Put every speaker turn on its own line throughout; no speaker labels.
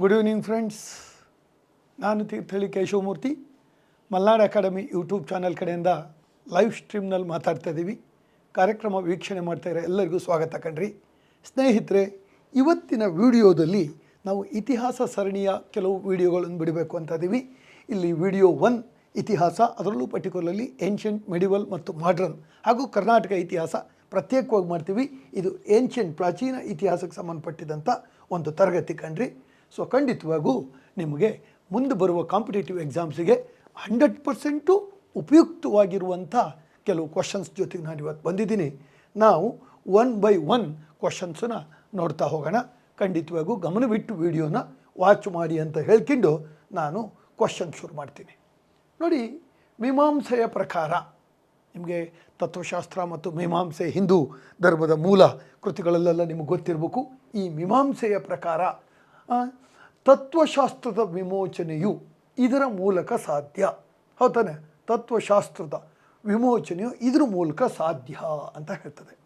Good evening friends ನಾನು Thirthahalli Keshavamurthy. Malnad academy YouTube channel ಕಡೆಯಿಂದ live ಸ್ಟ್ರೀಮ್ನಲ್ಲಿ ಮಾತಾಡ್ತಾ ಇದ್ದೀವಿ ಕಾರ್ಯಕ್ರಮ ವೀಕ್ಷಣೆ ಮಾಡ್ತಾ ಇರೋ ಎಲ್ಲರಿಗೂ ಸ್ವಾಗತ ಕಣ್ರಿ. ಸ್ನೇಹಿತರೆ, ಇವತ್ತಿನ ವಿಡಿಯೋದಲ್ಲಿ ನಾವು ಇತಿಹಾಸ ಸರಣಿಯ ಕೆಲವು ವಿಡಿಯೋಗಳನ್ನು ಬಿಡಬೇಕು ಅಂತ ಇದ್ದೀವಿ ಇಲ್ಲಿ ವಿಡಿಯೋ ಒನ್, ಇತಿಹಾಸ, ಅದರಲ್ಲೂ ಪರ್ಟಿಕ್ಯುಲರ್ಲಿ ಏನ್ಷಿಯಂಟ್ ಮೆಡಿವಲ್ ಮತ್ತು ಮಾಡ್ರನ್ ಹಾಗೂ ಕರ್ನಾಟಕ ಇತಿಹಾಸ ಪ್ರತ್ಯೇಕವಾಗಿ ಮಾಡ್ತೀವಿ. ಇದು ಏನ್ಷಿಯಂಟ್ ಪ್ರಾಚೀನ ಇತಿಹಾಸಕ್ಕೆ ಸಂಬಂಧಪಟ್ಟಿದಂಥ ಒಂದು ತರಗತಿ ಕಣ್ರಿ. ಸೊ ಖಂಡಿತವಾಗೂ ನಿಮಗೆ ಮುಂದೆ ಬರುವ ಕಾಂಪಿಟೇಟಿವ್ ಎಕ್ಸಾಮ್ಸಿಗೆ ಹಂಡ್ರೆಡ್ ಪರ್ಸೆಂಟು ಉಪಯುಕ್ತವಾಗಿರುವಂಥ ಕೆಲವು ಕ್ವಶನ್ಸ್ ಜೊತೆಗೆ ನಾನು ಇವತ್ತು ಬಂದಿದ್ದೀನಿ. ನಾವು ಒನ್ ಬೈ ಒನ್ ಕ್ವಶನ್ಸನ್ನ ನೋಡ್ತಾ ಹೋಗೋಣ. ಖಂಡಿತವಾಗೂ ಗಮನವಿಟ್ಟು ವಿಡಿಯೋನ ವಾಚ್ ಮಾಡಿ ಅಂತ ಹೇಳ್ಕೊಂಡು ನಾನು ಕ್ವಶನ್ ಶುರು ಮಾಡ್ತೀನಿ. ನೋಡಿ, ಮೀಮಾಂಸೆಯ ಪ್ರಕಾರ ನಿಮಗೆ ತತ್ವಶಾಸ್ತ್ರ ಮತ್ತು ಮೀಮಾಂಸೆ ಹಿಂದೂ ಧರ್ಮದ ಮೂಲ ಕೃತಿಗಳಲ್ಲೆಲ್ಲ ನಿಮಗೆ ಗೊತ್ತಿರಬೇಕು. ಈ ಮೀಮಾಂಸೆಯ ಪ್ರಕಾರ ತತ್ವಶಾಸ್ತ್ರದ ವಿಮೋಚನೆಯು ಇದರ ಮೂಲಕ ಸಾಧ್ಯ. ಹೌದಾನೆ? ತತ್ವಶಾಸ್ತ್ರದ ವಿಮೋಚನೆಯು ಇದ್ರ ಮೂಲಕ ಸಾಧ್ಯ ಅಂತ ಹೇಳ್ತದೆ.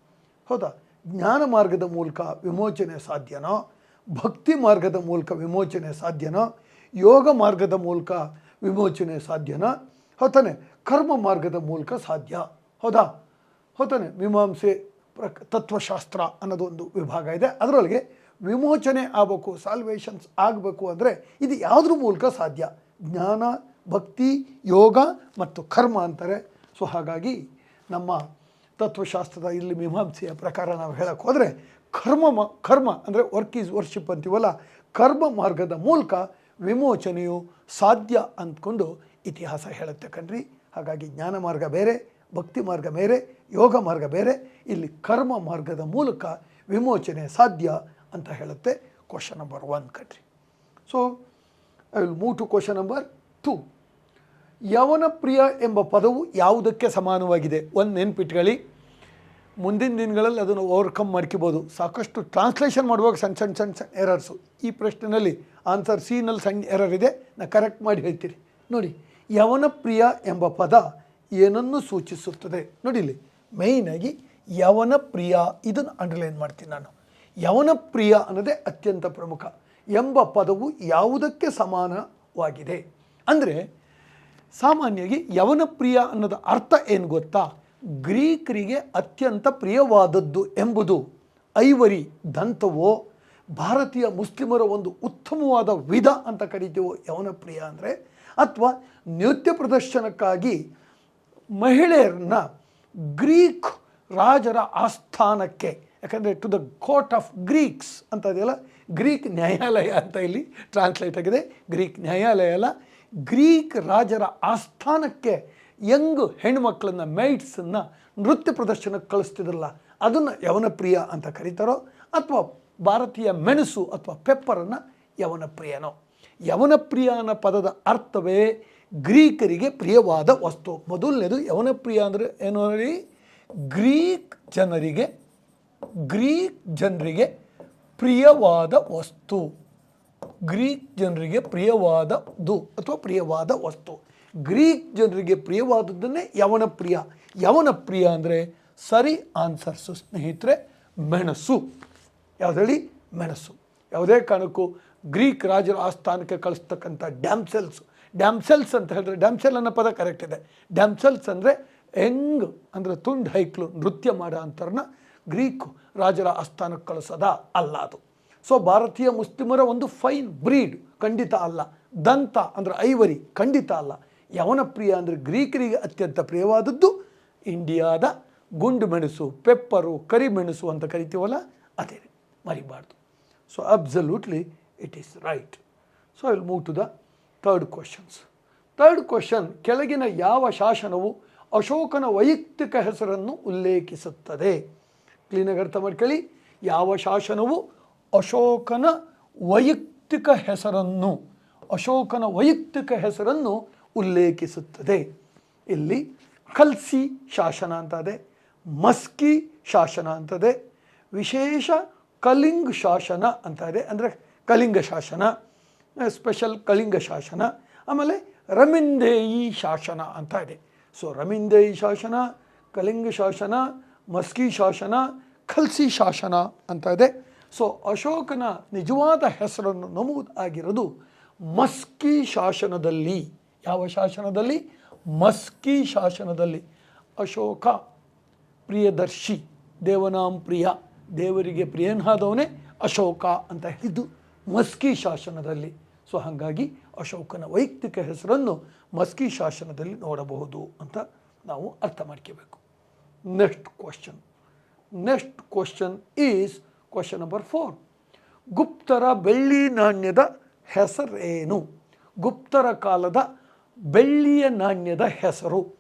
ಹೌದಾ? ಜ್ಞಾನ ಮಾರ್ಗದ ಮೂಲಕ ವಿಮೋಚನೆ ಸಾಧ್ಯನೋ? ಭಕ್ತಿ ಮಾರ್ಗದ ಮೂಲಕ ವಿಮೋಚನೆ ಸಾಧ್ಯನೋ? ಯೋಗ ಮಾರ್ಗದ ಮೂಲಕ ವಿಮೋಚನೆ ಸಾಧ್ಯನಾ? ಹೌದಾನೆ? ಕರ್ಮ ಮಾರ್ಗದ ಮೂಲಕ ಸಾಧ್ಯ. ಹೌದಾ? ಹೌದಾನೆ? ಮೀಮಾಂಸೆ ಪ್ರ ತತ್ವಶಾಸ್ತ್ರ ಅನ್ನೋದೊಂದು ವಿಭಾಗ ಇದೆ. ಅದರೊಳಗೆ ವಿಮೋಚನೆ ಆಗಬೇಕು ಸಾಲ್ವೇಷನ್ಸ್ ಆಗಬೇಕು ಅಂದರೆ ಇದು ಯಾವುದ್ರ ಮೂಲಕ ಸಾಧ್ಯ? ಜ್ಞಾನ, ಭಕ್ತಿ, ಯೋಗ ಮತ್ತು ಕರ್ಮ ಅಂತಾರೆ. ಸೊ ಹಾಗಾಗಿ ನಮ್ಮ ತತ್ವಶಾಸ್ತ್ರದ ಇಲ್ಲಿ ಮೀಮಾಂಸೆಯ ಪ್ರಕಾರ ನಾವು ಹೇಳಕ್ಕೆ ಹೋದರೆ ಕರ್ಮ ಕರ್ಮ ಅಂದರೆ ವರ್ಕ್ ಈಸ್ ವರ್ಷಿಪ್ ಅಂತೀವಲ್ಲ, ಕರ್ಮ ಮಾರ್ಗದ ಮೂಲಕ ವಿಮೋಚನೆಯು ಸಾಧ್ಯ ಅಂದ್ಕೊಂಡು ಇತಿಹಾಸ ಹೇಳುತ್ತೆ ಕಣ್ರಿ. ಹಾಗಾಗಿ ಜ್ಞಾನ ಮಾರ್ಗ ಬೇರೆ, ಭಕ್ತಿ ಮಾರ್ಗ ಬೇರೆ, ಯೋಗ ಮಾರ್ಗ ಬೇರೆ, ಇಲ್ಲಿ ಕರ್ಮ ಮಾರ್ಗದ ಮೂಲಕ ವಿಮೋಚನೆ ಸಾಧ್ಯ ಅಂತ ಹೇಳುತ್ತೆ ಕ್ವಶನ್ ನಂಬರ್ ಒನ್ ಕಣ್ರಿ. So I will move to question number two ಯವನ ಪ್ರಿಯ ಎಂಬ ಪದವು ಯಾವುದಕ್ಕೆ ಸಮಾನವಾಗಿದೆ? ಒಂದು ನೆನ್ಪಿಟ್ಕೊಳ್ಳಿ. ಮುಂದಿನ ದಿನಗಳಲ್ಲಿ ಅದನ್ನು ಓವರ್ಕಮ್ ಮಾಡ್ಕೋಬೋದು. ಸಾಕಷ್ಟು ಟ್ರಾನ್ಸ್ಲೇಷನ್ ಮಾಡುವಾಗ ಸಣ್ಣ ಸಣ್ಣ ಸಣ್ಣ ಸಣ್ಣ ಎರರ್ಸು ಈ ಪ್ರಶ್ನೆಯಲ್ಲಿ ಆನ್ಸರ್ ಸೀನಲ್ಲಿ ಸಣ್ಣ ಎರರ್ ಇದೆ. ನಾ ಕರೆಕ್ಟ್ ಮಾಡಿ ಹೇಳ್ತೀರಿ ನೋಡಿ, ಯವನ ಪ್ರಿಯ ಎಂಬ ಪದ ಏನನ್ನು ಸೂಚಿಸುತ್ತದೆ? ನೋಡಿ ಇಲ್ಲಿ ಮೇಯ್ನಾಗಿ ಯವನ ಪ್ರಿಯ ಇದನ್ನು ಅಂಡರ್ಲೈನ್ ಮಾಡ್ತೀನಿ ನಾನು. ಯವನ ಪ್ರಿಯ ಅನ್ನೋದೇ ಅತ್ಯಂತ ಪ್ರಮುಖ ಎಂಬ ಪದವು ಯಾವುದಕ್ಕೆ ಸಮಾನವಾಗಿದೆ? ಅಂದರೆ ಸಾಮಾನ್ಯವಾಗಿ ಯವನ ಪ್ರಿಯ ಅನ್ನೋದ ಅರ್ಥ ಏನು ಗೊತ್ತಾ? ಗ್ರೀಕರಿಗೆ ಅತ್ಯಂತ ಪ್ರಿಯವಾದದ್ದು ಎಂಬುದು ಐವರಿ ದಂತವೋ, ಭಾರತೀಯ ಮುಸ್ಲಿಮರ ಒಂದು ಉತ್ತಮವಾದ ವಿಧ ಅಂತ ಕರಿತೀವೋ ಯವನ ಪ್ರಿಯ ಅಂದರೆ, ಅಥವಾ ನೃತ್ಯ ಪ್ರದರ್ಶನಕ್ಕಾಗಿ ಮಹಿಳೆಯರನ್ನ ಗ್ರೀಕ್ ರಾಜರ ಆಸ್ಥಾನಕ್ಕೆ ಯಾಕಂದರೆ to the court of Greeks ಅಂತ ಇದೆಯಲ್ಲ ಗ್ರೀಕ್ ನ್ಯಾಯಾಲಯ ಅಂತ ಇಲ್ಲಿ ಟ್ರಾನ್ಸ್ಲೇಟ್ ಆಗಿದೆ. ಗ್ರೀಕ್ ನ್ಯಾಯಾಲಯ ಅಲ್ಲ ಗ್ರೀಕ್ ರಾಜರ ಆಸ್ಥಾನಕ್ಕೆ ಯಂಗ್ ಹೆಣ್ಮಕ್ಳನ್ನ ಮೈಟ್ಸನ್ನು ನೃತ್ಯ ಪ್ರದರ್ಶನಕ್ಕೆ ಕಳಿಸ್ತಿದ್ರಲ್ಲ, ಅದನ್ನು ಯವನಪ್ರಿಯ ಅಂತ ಕರೀತಾರೋ, ಅಥವಾ ಭಾರತೀಯ ಮೆಣಸು ಅಥವಾ ಪೆಪ್ಪರನ್ನು ಯವನಪ್ರಿಯನೋ ಯವನಪ್ರಿಯ ಯವನ ಪ್ರಿಯ ಅನ್ನೋ ಪದದ ಅರ್ಥವೇ ಗ್ರೀಕರಿಗೆ ಪ್ರಿಯವಾದ ವಸ್ತು. ಮೊದಲನೇದು ಯವನಪ್ರಿಯ ಅಂದರೆ ಏನು ಗ್ರೀಕ್ ಜನರಿಗೆ ಗ್ರೀಕ್ ಜನರಿಗೆ ಪ್ರಿಯವಾದ ವಸ್ತು. ಗ್ರೀಕ್ ಜನರಿಗೆ ಪ್ರಿಯವಾದದು ಅಥವಾ ಪ್ರಿಯವಾದ ವಸ್ತು. ಗ್ರೀಕ್ ಜನರಿಗೆ ಪ್ರಿಯವಾದದ್ದನ್ನೇ ಯವನ ಪ್ರಿಯ. ಯವನ ಪ್ರಿಯ ಅಂದರೆ ಸರಿ ಆನ್ಸರ್ಸು ಸ್ನೇಹಿತರೆ, ಮೆಣಸು. ಯಾವುದೇಳಿ ಮೆಣಸು. ಯಾವುದೇ ಕಾರಣಕ್ಕೂ ಗ್ರೀಕ್ ರಾಜರ ಆಸ್ಥಾನಕ್ಕೆ ಕಳಿಸ್ತಕ್ಕಂಥ ಡ್ಯಾಮ್ಸೆಲ್ಸ್ ಡ್ಯಾಮ್ಸೆಲ್ಸ್ ಅಂತ ಹೇಳಿದ್ರೆ ಡ್ಯಾಮ್ಸೆಲ್ ಅನ್ನೋ ಪದ ಕರೆಕ್ಟ್ ಇದೆ. ಡ್ಯಾಮ್ಸೆಲ್ಸ್ ಅಂದರೆ ಹೆಂಗ್ ಅಂದರೆ ತುಂಡು ಹೈಕ್ಲು ನೃತ್ಯ ಮಾಡೋ ಅಂಥವ್ರನ್ನ ಗ್ರೀಕ್ ರಾಜರ ಆಸ್ಥಾನಕ್ಕೆ ಕಳಿಸೋದ ಅಲ್ಲ ಅದು. ಸೊ ಭಾರತೀಯ ಮುಸ್ಲಿಮರ ಒಂದು ಫೈನ್ ಬ್ರೀಡ್ ಖಂಡಿತ ಅಲ್ಲ. ದಂತ ಅಂದರೆ ಐವರಿ ಖಂಡಿತ ಅಲ್ಲ. ಯವನ ಪ್ರಿಯ ಅಂದರೆ ಗ್ರೀಕರಿಗೆ ಅತ್ಯಂತ ಪ್ರಿಯವಾದದ್ದು ಇಂಡಿಯಾದ ಗುಂಡು ಮೆಣಸು ಪೆಪ್ಪರು, ಕರಿಮೆಣಸು ಅಂತ ಕರಿತೀವಲ್ಲ, ಅದೇ ಮರಿಬಾರ್ದು. So absolutely it is right so I will move to the third questions third question ಕೆಳಗಿನ ಯಾವ ಶಾಸನವು ಅಶೋಕನ ವೈಯಕ್ತಿಕ ಹೆಸರನ್ನು ಉಲ್ಲೇಖಿಸುತ್ತದೆ? ಕ್ಲೀನಾಗಿ ಅರ್ಥ ಮಾಡ್ಕೊಳ್ಳಿ. ಯಾವ ಶಾಸನವು ಅಶೋಕನ ವೈಯಕ್ತಿಕ ಹೆಸರನ್ನು, ಅಶೋಕನ ವೈಯಕ್ತಿಕ ಹೆಸರನ್ನು ಉಲ್ಲೇಖಿಸುತ್ತದೆ. ಇಲ್ಲಿ ಕಲ್ಸಿ ಶಾಸನ ಅಂತದೆ, ಮಸ್ಕಿ ಶಾಸನ ಅಂತದೆ, ವಿಶೇಷ ಕಲಿಂಗ್ ಶಾಸನ ಅಂತ ಇದೆ ಅಂದರೆ ಕಲಿಂಗ ಶಾಸನ, ಸ್ಪೆಷಲ್ ಕಲಿಂಗ ಶಾಸನ, ಆಮೇಲೆ ರಮಿಂದೇಯಿ ಶಾಸನ ಅಂತ ಇದೆ ಸೊ ರಮಿಂದೇಯಿ ಶಾಸನ, ಕಲಿಂಗ ಶಾಸನ ಮಸ್ಕಿ ಶಾಸನ, ಖಲ್ಸಿ ಶಾಸನ ಅಂತ ಇದೆ. ಸೊ ಅಶೋಕನ ನಿಜವಾದ ಹೆಸರನ್ನು ನಮೂದಾಗಿರೋದು ಮಸ್ಕಿ ಶಾಸನದಲ್ಲಿ. ಯಾವ ಶಾಸನದಲ್ಲಿ? ಮಸ್ಕಿ ಶಾಸನದಲ್ಲಿ. ಅಶೋಕ, ಪ್ರಿಯದರ್ಶಿ, ದೇವನಾಂ ಪ್ರಿಯ, ದೇವರಿಗೆ ಪ್ರಿಯನಾದವನೇ ಅಶೋಕ ಅಂತ ಹೇಳಿದ್ದು ಮಸ್ಕಿ ಶಾಸನದಲ್ಲಿ. ಸೊ ಹಾಗಾಗಿ ಅಶೋಕನ ವೈಯಕ್ತಿಕ ಹೆಸರನ್ನು ಮಸ್ಕಿ ಶಾಸನದಲ್ಲಿ ನೋಡಬಹುದು ಅಂತ ನಾವು ಅರ್ಥ ಮಾಡ್ಕೋಬೇಕು. Next question next question is question number four ಗುಪ್ತರ ಬೆಳ್ಳಿ ನಾಣ್ಯದ ಹೆಸರೇನು? ಗುಪ್ತರ ಕಾಲದ ಬೆಳ್ಳಿಯ ನಾಣ್ಯದ ಹೆಸರು.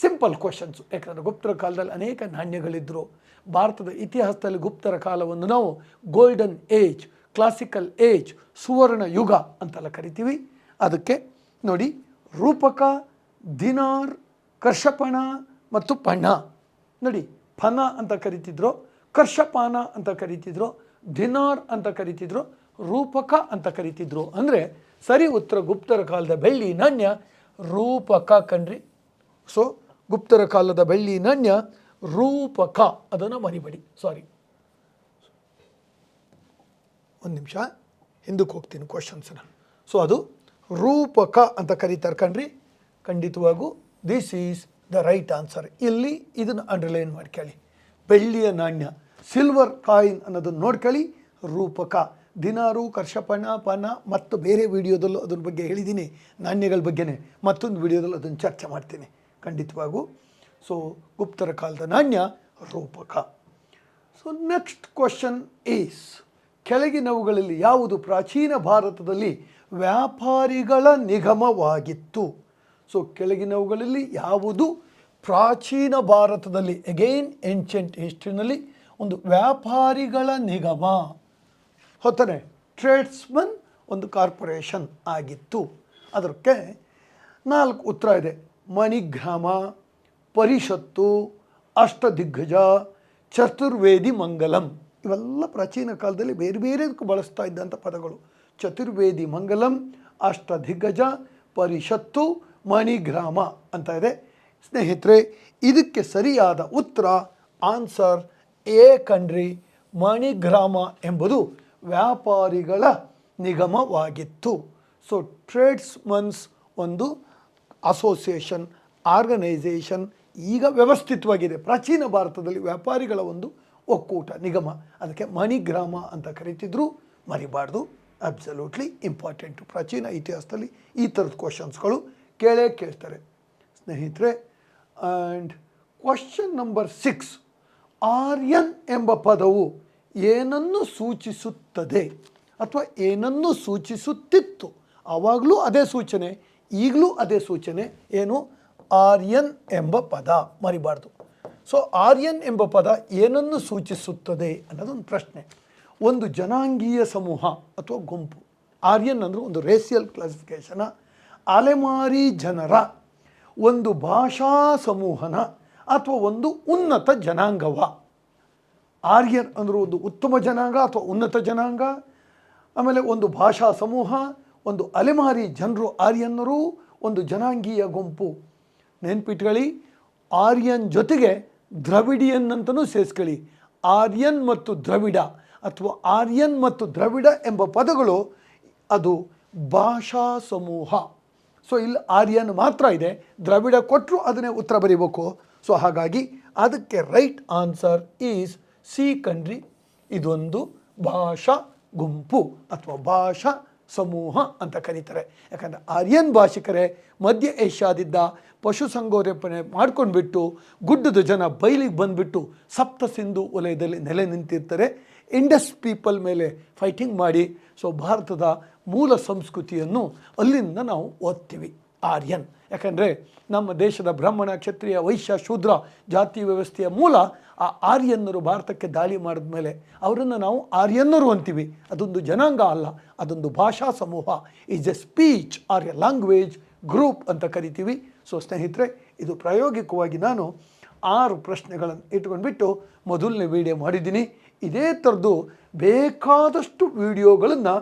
ಸಿಂಪಲ್ ಕ್ವಶನ್ಸು ಯಾಕಂದರೆ ಗುಪ್ತರ ಕಾಲದಲ್ಲಿ ಅನೇಕ ನಾಣ್ಯಗಳಿದ್ದರು ಭಾರತದ ಇತಿಹಾಸದಲ್ಲಿ ಗುಪ್ತರ ಕಾಲವನ್ನು ನಾವು ಗೋಲ್ಡನ್ ಏಜ್ ಕ್ಲಾಸಿಕಲ್ ಏಜ್ ಸುವರ್ಣ ಯುಗ ಅಂತೆಲ್ಲ ಕರಿತೀವಿ. ಅದಕ್ಕೆ ನೋಡಿ, ರೂಪಕ, ದಿನಾರ್, ಕರ್ಷಪಣ ಮತ್ತು ಪಣ ನೋಡಿ, ಫನ ಅಂತ ಕರಿತಿದ್ರು, ಕರ್ಷಪಾನ ಅಂತ ಕರಿತಿದ್ರು ದಿನಾರ್ ಅಂತ ಕರಿತಿದ್ರು, ರೂಪಕ ಅಂತ ಕರಿತಿದ್ರು. ಅಂದರೆ ಸರಿ ಉತ್ತರ ಗುಪ್ತರ ಕಾಲದ ಬೆಳ್ಳಿ ನಾಣ್ಯ, ರೂಪಕ ಕಣ್ರಿ. ಸೊ ಗುಪ್ತರ ಕಾಲದ ಬೆಳ್ಳಿ ನಾಣ್ಯ, ರೂಪಕ. ಅದನ್ನು ಮರಿಬೇಡಿ. ಸಾರಿ ಒಂದು ನಿಮಿಷ. ಹಿಂದಕ್ಕೆ ಹೋಗ್ತೀನಿ ಕ್ವಶನ್ಸನ್ನ ಸೊ ಅದು ರೂಪಕ ಅಂತ ಕರೀತಾರೆ ಕಣ್ರಿ. ಖಂಡಿತವಾಗೂ this is the right answer ಇಲ್ಲಿ ಇದನ್ನು ಅಂಡರ್ಲೈನ್ ಮಾಡ್ಕೊಳ್ಳಿ ಬೆಳ್ಳಿಯ ನಾಣ್ಯ ಸಿಲ್ವರ್ ಕಾಯಿನ್ ಅನ್ನೋದನ್ನು ನೋಡ್ಕೊಳ್ಳಿ ರೂಪಕ, ದಿನಾರು, ಕರ್ಷಪಣ, ಪಣ ಮತ್ತು ಬೇರೆ ವಿಡಿಯೋದಲ್ಲೂ ಅದರ ಬಗ್ಗೆ ಹೇಳಿದ್ದೀನಿ ನಾಣ್ಯಗಳ ಬಗ್ಗೆನೇ ಮತ್ತೊಂದು ವಿಡಿಯೋದಲ್ಲೂ ಅದನ್ನು ಚರ್ಚೆ ಮಾಡ್ತೀನಿ. ಖಂಡಿತವಾಗೂ. ಸೊ ಗುಪ್ತರ ಕಾಲದ ನಾಣ್ಯ, ರೂಪಕ. ಸೊ ನೆಕ್ಸ್ಟ್ ಕ್ವಶನ್ ಈಸ್ ಕೆಳಗಿನವುಗಳಲ್ಲಿ ಯಾವುದು ಪ್ರಾಚೀನ ಭಾರತದಲ್ಲಿ ವ್ಯಾಪಾರಿಗಳ ನಿಗಮವಾಗಿತ್ತು? ಸೊ ಕೆಳಗಿನವುಗಳಲ್ಲಿ ಯಾವುದು? ಪ್ರಾಚೀನ ಭಾರತದಲ್ಲಿ ಅಗೈನ್ ಏನ್ಷಂಟ್ ಹಿಸ್ಟ್ರಿನಲ್ಲಿ ಒಂದು ವ್ಯಾಪಾರಿಗಳ ನಿಗಮ. ಹೊತ್ತನೆ ಟ್ರೇಡ್ಸ್ಮನ್ ಒಂದು ಕಾರ್ಪೊರೇಷನ್ ಆಗಿತ್ತು. ಅದಕ್ಕೆ ನಾಲ್ಕು ಉತ್ತರ ಇದೆ. ಮಣಿಗ್ರಾಮ, ಪರಿಷತ್ತು, ಅಷ್ಟದಿಗ್ಗಜ, ಚತುರ್ವೇದಿ ಮಂಗಲಂ. ಇವೆಲ್ಲ ಪ್ರಾಚೀನ ಕಾಲದಲ್ಲಿ ಬೇರೆ ಬೇರೆದಕ್ಕೆ ಬಳಸ್ತಾ ಇದ್ದಂಥ ಪದಗಳು. ಚತುರ್ವೇದಿ ಮಂಗಲಂ, ಅಷ್ಟದಿಗ್ಗಜ, ಪರಿಷತ್ತು ಮಣಿಗ್ರಾಮ ಅಂತ ಇದೆ. ಸ್ನೇಹಿತರೆ, ಇದಕ್ಕೆ ಸರಿಯಾದ ಉತ್ತರ, ಆನ್ಸರ್, ಎ ಮಣಿ ಮಣಿಗ್ರಾಮ ಎಂಬುದು ವ್ಯಾಪಾರಿಗಳ ನಿಗಮವಾಗಿತ್ತು. ಸೊ ಟ್ರೇಡ್ಸ್ಮನ್ಸ್ ಒಂದು ಅಸೋಸಿಯೇಷನ್ ಆರ್ಗನೈಸೇಷನ್ ಈಗ ವ್ಯವಸ್ಥಿತವಾಗಿದೆ. ಪ್ರಾಚೀನ ಭಾರತದಲ್ಲಿ ವ್ಯಾಪಾರಿಗಳ ಒಂದು ಒಕ್ಕೂಟ, ನಿಗಮ. ಅದಕ್ಕೆ ಮಣಿಗ್ರಾಮ ಅಂತ ಕರೀತಿದ್ರು. ಮರಿಬಾರ್ದು. ಅಬ್ಸಲ್ಯೂಟ್ಲಿ ಇಂಪಾರ್ಟೆಂಟು ಪ್ರಾಚೀನ ಇತಿಹಾಸದಲ್ಲಿ ಈ ಥರದ ಕ್ವಶನ್ಸ್ಗಳು ಕೇಳೇ ಕೇಳ್ತಾರೆ. ಸ್ನೇಹಿತರೆ and question number six Aryan ಎಂಬ ಪದವು ಏನನ್ನು ಸೂಚಿಸುತ್ತದೆ ಅಥವಾ ಏನನ್ನು ಸೂಚಿಸುತ್ತಿತ್ತು? ಆವಾಗಲೂ ಅದೇ ಸೂಚನೆ, ಈಗಲೂ ಅದೇ ಸೂಚನೆ, ಏನು? ಆರ್ಯನ್ ಎಂಬ ಪದ, ಮರಿಬಾರ್ದು. ಸೊ ಆರ್ಯನ್ ಎಂಬ ಪದ ಏನನ್ನು ಸೂಚಿಸುತ್ತದೆ ಅನ್ನೋದೊಂದು ಪ್ರಶ್ನೆ. ಒಂದು ಜನಾಂಗೀಯ ಸಮೂಹ ಅಥವಾ ಗುಂಪು. ಆರ್ಯನ್ ಅಂದರೆ ಒಂದು ರೇಸಿಯಲ್ ಕ್ಲಾಸಿಫಿಕೇಷನ ಅಲೆಮಾರಿ ಜನರ ಒಂದು ಭಾಷಾ ಸಮೂಹನ ಅಥವಾ ಒಂದು ಉನ್ನತ ಜನಾಂಗವ. ಆರ್ಯರ್ ಅಂದರೆ ಒಂದು ಉತ್ತಮ ಜನಾಂಗ ಅಥವಾ ಉನ್ನತ ಜನಾಂಗ. ಆಮೇಲೆ ಒಂದು ಭಾಷಾ ಸಮೂಹ, ಒಂದು ಅಲೆಮಾರಿ ಜನರು ಆರ್ಯನ್ನರು, ಒಂದು ಜನಾಂಗೀಯ ಗುಂಪು. ನೆನ್ಪಿಟ್ಕೊಳ್ಳಿ ಆರ್ಯನ್ ಜೊತೆಗೆ ದ್ರವಿಡಿಯನ್ ಅಂತಲೂ ಸೇರಿಸ್ಕೊಳ್ಳಿ ಆರ್ಯನ್ ಮತ್ತು ದ್ರವಿಡ ಅಥವಾ ಆರ್ಯನ್ ಮತ್ತು ದ್ರವಿಡ ಎಂಬ ಪದಗಳು ಅದು ಭಾಷಾ ಸಮೂಹ. ಸೊ ಇಲ್ಲಿ ಆರ್ಯನ್ ಮಾತ್ರ ಇದೆ. ದ್ರವಿಡ ಕೊಟ್ಟರು ಅದನ್ನೇ ಉತ್ತರ ಬರೀಬೇಕು. ಸೊ ಹಾಗಾಗಿ ಅದಕ್ಕೆ ರೈಟ್ ಆನ್ಸರ್ ಈಸ್ ಸಿ ಕಂಡ್ರಿ. ಇದೊಂದು ಭಾಷಾ ಗುಂಪು ಅಥವಾ ಭಾಷಾ ಸಮೂಹ ಅಂತ ಕರೀತಾರೆ. ಯಾಕಂದರೆ ಆರ್ಯನ್ ಭಾಷಿಕರೇ ಮಧ್ಯ ಏಷ್ಯಾದಿದ್ದ ಪಶುಸಂಗೋಪನೆ ಮಾಡ್ಕೊಂಡ್ಬಿಟ್ಟು ಗುಡ್ಡದ ಜನ ಬಯಲಿಗೆ ಬಂದುಬಿಟ್ಟು ಸಪ್ತ ಸಿಂಧು ವಲಯದಲ್ಲಿ ನೆಲೆ ನಿಂತಿರ್ತಾರೆ. ಇಂಡಸ್ ಪೀಪಲ್ ಮೇಲೆ ಫೈಟಿಂಗ್ ಮಾಡಿ. ಸೊ ಭಾರತದ ಮೂಲ ಸಂಸ್ಕೃತಿಯನ್ನು ಅಲ್ಲಿಂದ ನಾವು ಓದ್ತೀವಿ ಆರ್ಯನ್. ಯಾಕಂದರೆ ನಮ್ಮ ದೇಶದ ಬ್ರಾಹ್ಮಣ, ಕ್ಷತ್ರಿಯ, ವೈಶ್ಯ, ಶೂದ್ರ ಜಾತಿ ವ್ಯವಸ್ಥೆಯ ಮೂಲ ಆ ಆರ್ಯನ್ನರು ಭಾರತಕ್ಕೆ ದಾಳಿ ಮಾಡಿದ ಮೇಲೆ ಅವರನ್ನು ನಾವು ಆರ್ಯನ್ನರು ಅಂತೀವಿ. ಅದೊಂದು ಜನಾಂಗ ಅಲ್ಲ, ಅದೊಂದು ಭಾಷಾ ಸಮೂಹ. Is a speech or a language group ಅಂತ ಕರಿತೀವಿ. ಸೊ ಸ್ನೇಹಿತರೆ, ಇದು ಪ್ರಾಯೋಗಿಕವಾಗಿ ನಾನು ಆರು ಪ್ರಶ್ನೆಗಳನ್ನು ಇಟ್ಕೊಂಡ್ಬಿಟ್ಟು ಮೊದಲನೇ ವಿಡಿಯೋ ಮಾಡಿದ್ದೀನಿ. ಇದೇ ಥರದ್ದು ಬೇಕಾದಷ್ಟು ವಿಡಿಯೋಗಳನ್ನು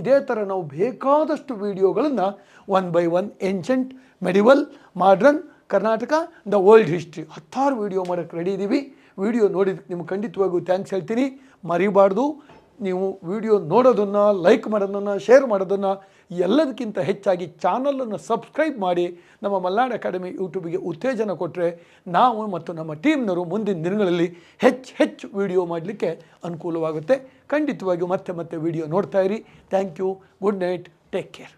ಇದೇ ಥರ ನಾವು ಬೇಕಾದಷ್ಟು ವಿಡಿಯೋಗಳನ್ನು one by one ancient medieval modern Karnataka the world history ಹತ್ತಾರು ವೀಡಿಯೋ ಮಾಡೋಕ್ಕೆ ರೆಡಿ ಇದ್ದೀವಿ ವಿಡಿಯೋ ನೋಡಿದಕ್ಕೆ ನಿಮ್ಗೆ ಖಂಡಿತವಾಗೂ ಥ್ಯಾಂಕ್ಸ್ ಹೇಳ್ತೀನಿ. ಮರಿಬಾರ್ದು. ನೀವು ವಿಡಿಯೋ ನೋಡೋದನ್ನು ಲೈಕ್ ಮಾಡೋದನ್ನು ಶೇರ್ ಮಾಡೋದನ್ನು ಎಲ್ಲದಕ್ಕಿಂತ ಹೆಚ್ಚಾಗಿ ಚಾನಲನ್ನು ಸಬ್ಸ್ಕ್ರೈಬ್ ಮಾಡಿ ನಮ್ಮ ಮಲ್ನಾಡ್ ಅಕಾಡೆಮಿ ಯೂಟ್ಯೂಬಿಗೆ ಉತ್ತೇಜನ ಕೊಟ್ಟರೆ ನಾವು ಮತ್ತು ನಮ್ಮ ಟೀಮ್ನವರು ಮುಂದಿನ ದಿನಗಳಲ್ಲಿ ಹೆಚ್ಚು ಹೆಚ್ಚು ವಿಡಿಯೋ ಮಾಡಲಿಕ್ಕೆ ಅನುಕೂಲವಾಗುತ್ತೆ. ಖಂಡಿತವಾಗಿಯೂ ಮತ್ತೆ ಮತ್ತೆ ವಿಡಿಯೋ ನೋಡ್ತಾ ಇರಿ. Thank you good night take care